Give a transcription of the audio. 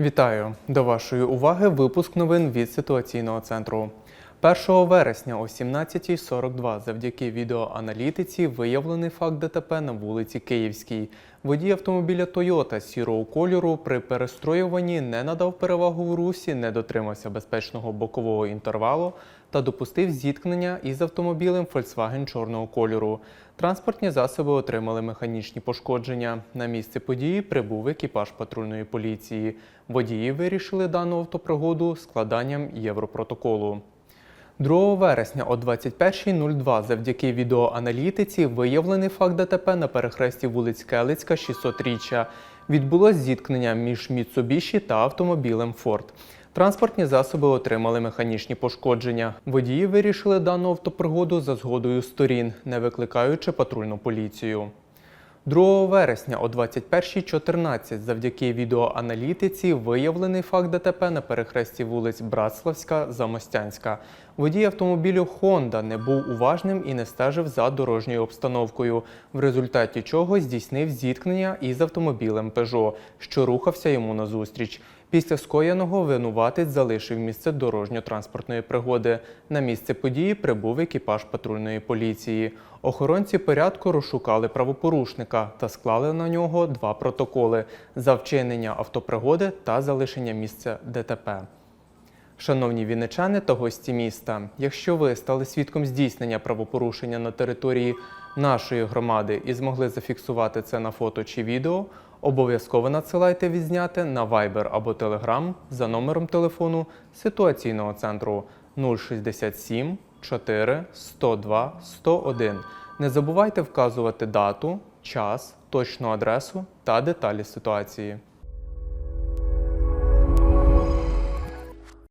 Вітаю! До вашої уваги випуск новин від ситуаційного центру. 1 вересня о 17.42 завдяки відеоаналітиці виявлений факт ДТП на вулиці Київській. Водій автомобіля Toyota сірого кольору при перестроюванні не надав перевагу в русі, не дотримався безпечного бокового інтервалу та допустив зіткнення із автомобілем Volkswagen чорного кольору. Транспортні засоби отримали механічні пошкодження. На місце події прибув екіпаж патрульної поліції. Водії вирішили дану автопригоду складанням європротоколу. 2 вересня о 21.02 завдяки відеоаналітиці виявлений факт ДТП на перехресті вулиць Келицька 600-річчя. Відбулось зіткнення між Mitsubishi та автомобілем Ford. Транспортні засоби отримали механічні пошкодження. Водії вирішили дану автопригоду за згодою сторін, не викликаючи патрульну поліцію. 2 вересня о 21.14 завдяки відеоаналітиці виявлений факт ДТП на перехресті вулиць Братславська, Замостянська. Водій автомобілю Honda не був уважним і не стежив за дорожньою обстановкою, в результаті чого здійснив зіткнення із автомобілем Peugeot, що рухався йому назустріч. Після скоєного винуватець залишив місце дорожньо-транспортної пригоди. На місце події прибув екіпаж патрульної поліції. Охоронці порядку розшукали правопорушника та склали на нього два протоколи за вчинення автопригоди та залишення місця ДТП. Шановні вінничани та гості міста, якщо ви стали свідком здійснення правопорушення на території нашої громади і змогли зафіксувати це на фото чи відео, обов'язково надсилайте відзняти на Viber або Telegram за номером телефону ситуаційного центру 067 4 102 101. Не забувайте вказувати дату, час, точну адресу та деталі ситуації.